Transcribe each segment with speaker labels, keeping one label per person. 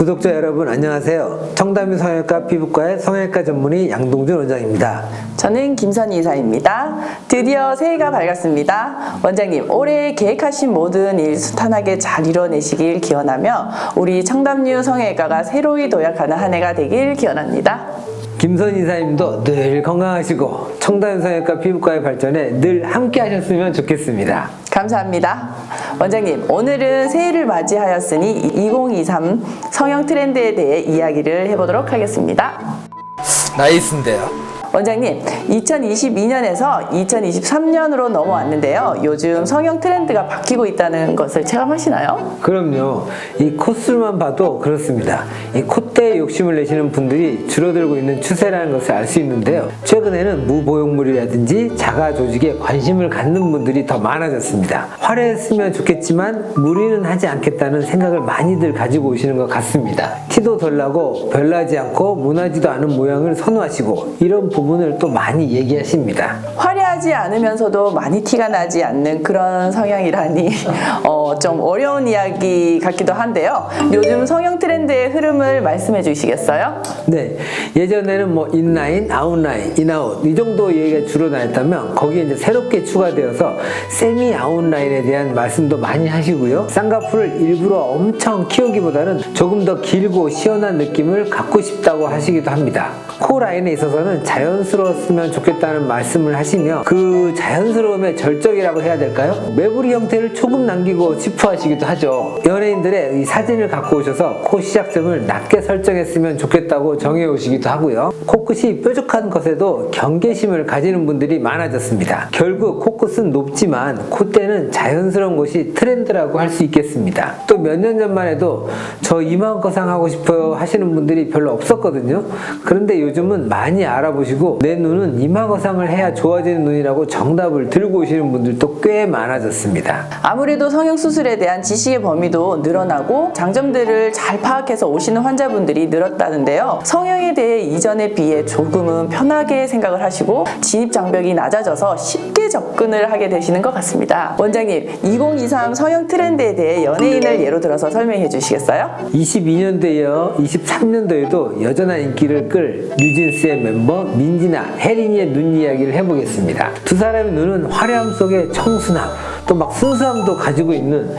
Speaker 1: 구독자 여러분 안녕하세요. 청담이 성형외과 피부과의 성형외과 전문의 양동준 원장입니다.
Speaker 2: 저는 김선희 이사입니다. 드디어 새해가 밝았습니다. 원장님, 올해 계획하신 모든 일 순탄하게 잘 이뤄내시길 기원하며 우리 청담류 성형외과가 새로이 도약하는 한 해가 되길 기원합니다.
Speaker 1: 김선 이사님도 늘 건강하시고 청담 성형외과 피부과의 발전에 늘 함께 하셨으면 좋겠습니다.
Speaker 2: 감사합니다. 원장님, 오늘은 새해를 맞이하였으니 2023 성형 트렌드에 대해 이야기를 해보도록 하겠습니다.
Speaker 1: 나이스인데요.
Speaker 2: 원장님, 2022년에서 2023년으로 넘어왔는데요. 요즘 성형 트렌드가 바뀌고 있다는 것을 체감하시나요?
Speaker 1: 그럼요. 이 콧술만 봐도 그렇습니다. 이 콧대에 욕심을 내시는 분들이 줄어들고 있는 추세라는 것을 알 수 있는데요. 최근에는 무보형물이라든지 자가 조직에 관심을 갖는 분들이 더 많아졌습니다. 화려했으면 좋겠지만 무리는 하지 않겠다는 생각을 많이들 가지고 오시는 것 같습니다. 티도 덜 나고 별나지 않고 무나지도 않은 모양을 선호하시고 이런 부분을 또 많이 얘기하십니다.
Speaker 2: 화려 하지 않으면서도 많이 티가 나지 않는 그런 성향이라니 어, 좀 어려운 이야기 같기도 한데요. 요즘 성형 트렌드의 흐름을 말씀해 주시겠어요?
Speaker 1: 네, 예전에는 뭐 인라인, 아웃라인, 인아웃 이 정도 얘기가 주로 나왔다면 거기에 이제 새롭게 추가되어서 세미 아웃라인에 대한 말씀도 많이 하시고요. 쌍꺼풀을 일부러 엄청 키우기보다는 조금 더 길고 시원한 느낌을 갖고 싶다고 하시기도 합니다. 코 라인에 있어서는 자연스러웠으면 좋겠다는 말씀을 하시며 그 자연스러움의 절정이라고 해야 될까요? 매부리 형태를 조금 남기고 싶어 하시기도 하죠. 연예인들의 이 사진을 갖고 오셔서 코 시작점을 낮게 설정했으면 좋겠다고 정해 오시기도 하고요. 코끝이 뾰족한 것에도 경계심을 가지는 분들이 많아졌습니다. 결국 코끝은 높지만 콧대는 자연스러운 것이 트렌드라고 할 수 있겠습니다. 또 몇 년 전만 해도 저 이마음 거상 하고 싶어요 하시는 분들이 별로 없었거든요. 그런데 요즘은 많이 알아보시고 내 눈은 이마 거상을 해야 좋아지는 눈이 라고 정답을 들고 오시는 분들도 꽤 많아졌습니다.
Speaker 2: 아무래도 성형 수술에 대한 지식의 범위도 늘어나고 장점들을 잘 파악해서 오시는 환자분들이 늘었다는데요. 성형에 대해 이전에 비해 조금은 편하게 생각을 하시고 진입 장벽이 낮아져서 쉽게 접근을 하게 되시는 것 같습니다. 원장님, 2023 성형 트렌드에 대해 연예인을 예로 들어서 설명해 주시겠어요?
Speaker 1: 22년도에 이어 23년도에도 여전한 인기를 끌 뉴진스의 멤버 민지나 혜린이의 눈 이야기를 해보겠습니다. 두 사람의 눈은 화려함 속에 청순함, 또 막 순수함도 가지고 있는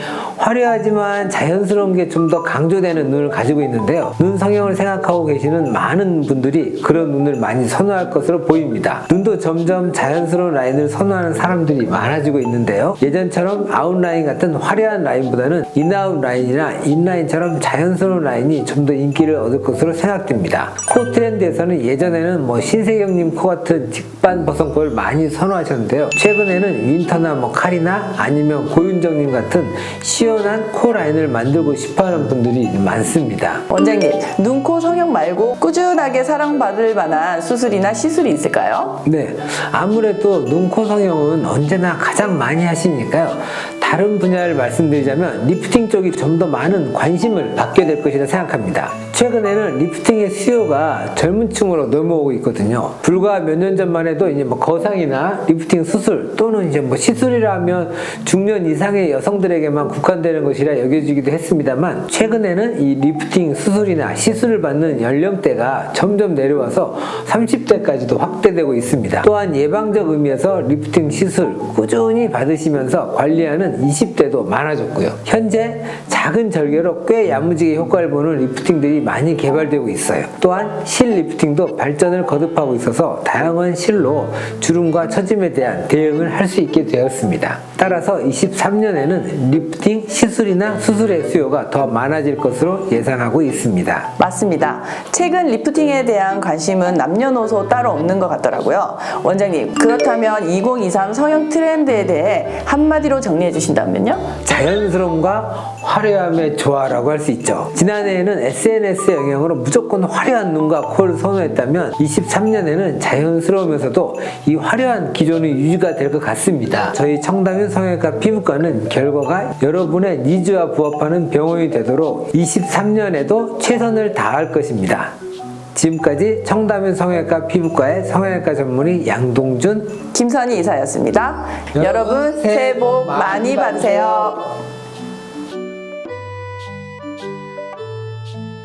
Speaker 1: 화려하지만 자연스러운 게 좀 더 강조되는 눈을 가지고 있는데요. 눈 성형을 생각하고 계시는 많은 분들이 그런 눈을 많이 선호할 것으로 보입니다. 눈도 점점 자연스러운 라인을 선호하는 사람들이 많아지고 있는데요. 예전처럼 아웃라인 같은 화려한 라인보다는 인아웃 라인이나 인라인처럼 자연스러운 라인이 좀 더 인기를 얻을 것으로 생각됩니다. 코 트렌드에서는 예전에는 뭐 신세경님 코 같은 직반 버선코를 많이 선호하셨는데요. 최근에는 윈터나 뭐 칼이나 아니면 고윤정님 같은 시원 한코 라인을 만들고 싶어하는 분들이 많습니다.
Speaker 2: 원장님, 눈, 코 성형 말고 꾸준하게 사랑받을 만한 수술이나 시술이 있을까요?
Speaker 1: 네, 아무래도 눈, 코 성형은 언제나 가장 많이 하시니까요. 다른 분야를 말씀드리자면 리프팅 쪽이 좀 더 많은 관심을 받게 될 것이라 생각합니다. 최근에는 리프팅의 수요가 젊은 층으로 넘어오고 있거든요. 불과 몇 년 전만 해도 이제 뭐 거상이나 리프팅 수술 또는 이제 뭐 시술이라면 중년 이상의 여성들에게만 국한되는 것이라 여겨지기도 했습니다만 최근에는 이 리프팅 수술이나 시술을 받는 연령대가 점점 내려와서 30대까지도 확대되고 있습니다. 또한 예방적 의미에서 리프팅 시술 꾸준히 받으시면서 관리하는 20대도 많아졌고요. 현재 작은 절개로 꽤 야무지게 효과를 보는 리프팅들이 많이 개발되고 있어요. 또한 실 리프팅도 발전을 거듭하고 있어서 다양한 실로 주름과 처짐에 대한 대응을 할 수 있게 되었습니다. 따라서 23년에는 리프팅 시술이나 수술의 수요가 더 많아질 것으로 예상하고 있습니다.
Speaker 2: 맞습니다. 최근 리프팅에 대한 관심은 남녀노소 따로 없는 것 같더라고요. 원장님, 그렇다면 2023 성형 트렌드에 대해 한마디로 정리해 주신다면요?
Speaker 1: 자연스러움과 화려함의 조화라고 할 수 있죠. 지난해에는 SNS 의 영향으로 무조건 화려한 눈과 코를 선호했다면 23년에는 자연스러우면서도 이 화려한 기존이 유지가 될 것 같습니다. 저희 청담현 성형외과 피부과는 결과가 여러분의 니즈와 부합하는 병원이 되도록 23년에도 최선을 다할 것입니다. 지금까지 청담현 성형외과 피부과의 성형외과 전문의 양동준
Speaker 2: 김선희 이사였습니다.
Speaker 1: 여러분,
Speaker 2: 여러분, 새해 복 많이 받으세요.